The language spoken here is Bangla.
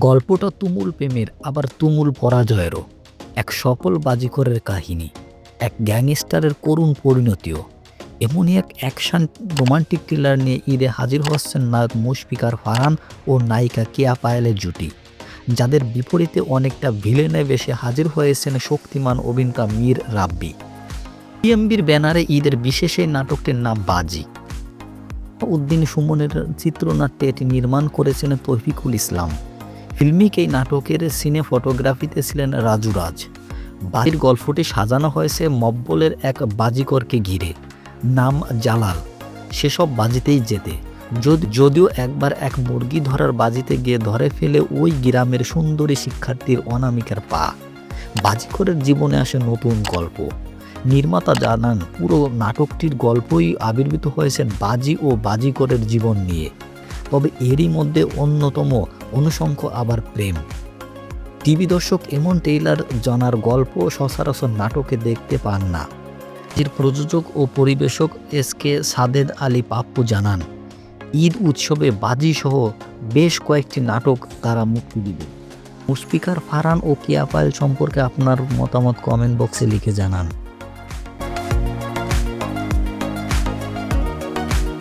গল্পটা তুমুল প্রেমের, আবার তুমুল পরাজয়েরও। এক সফল বাজিকরের কাহিনী, এক গ্যাংস্টারের করুণ পরিণতিও। এমনই এক অ্যাকশন রোমান্টিক থ্রিলার নিয়ে ঈদে হাজির হচ্ছেন নায়ক মুশফিকার ফারহান ও নায়িকা কেয়া পায়েলের জুটি, যাদের বিপরীতে অনেকটা ভিলেনে বেশে হাজির হয়েছেন শক্তিমান অভিনেতা মীর রাব্বি। পিএমবির ব্যানারে ঈদের বিশেষ এই নাটকটির নাম বাজি। উদ্দিন সুমনের চিত্রনাট্যে এটি নির্মাণ করেছেন তৌফিকুল ইসলাম। ফিল্মিক এই নাটকের সিনে ফটোগ্রাফিতে ছিলেন রাজু রাজ। বাজির গল্পটি সাজানো হয়েছে মব্বলের এক বাজিকরকে ঘিরে। নাম জালাল। সেসব বাজিতেই যেতে যদ- যদিও একবার এক মুরগি ধরার বাজিতে গিয়ে ধরে ফেলে ওই গ্রামের সুন্দরী শিক্ষার্থীর অনামিকার পা। বাজিকরের জীবনে আসে নতুন গল্প। নির্মাতা জানান, পুরো নাটকটির গল্পই আবির্ভূত হয়েছেন বাজি ও বাজিকরের জীবন নিয়ে। তবে এরই মধ্যে অন্যতম অনুষঙ্খ আবার প্রেম। টিভি দর্শক এমন টেইলার জানার গল্প, সচরাচর নাটকে দেখতে পান না। এর প্রযোজক ও পরিবেশক এস কে সাদেদ আলী পাপ্পু জানান, ঈদ উৎসবে বাজি সহ বেশ কয়েকটি নাটক তারা মুক্তি দিবে। মুশফিকার ফারহান ও কিয়া পায়েল সম্পর্কে আপনার মতামত কমেন্ট বক্সে লিখে জানান।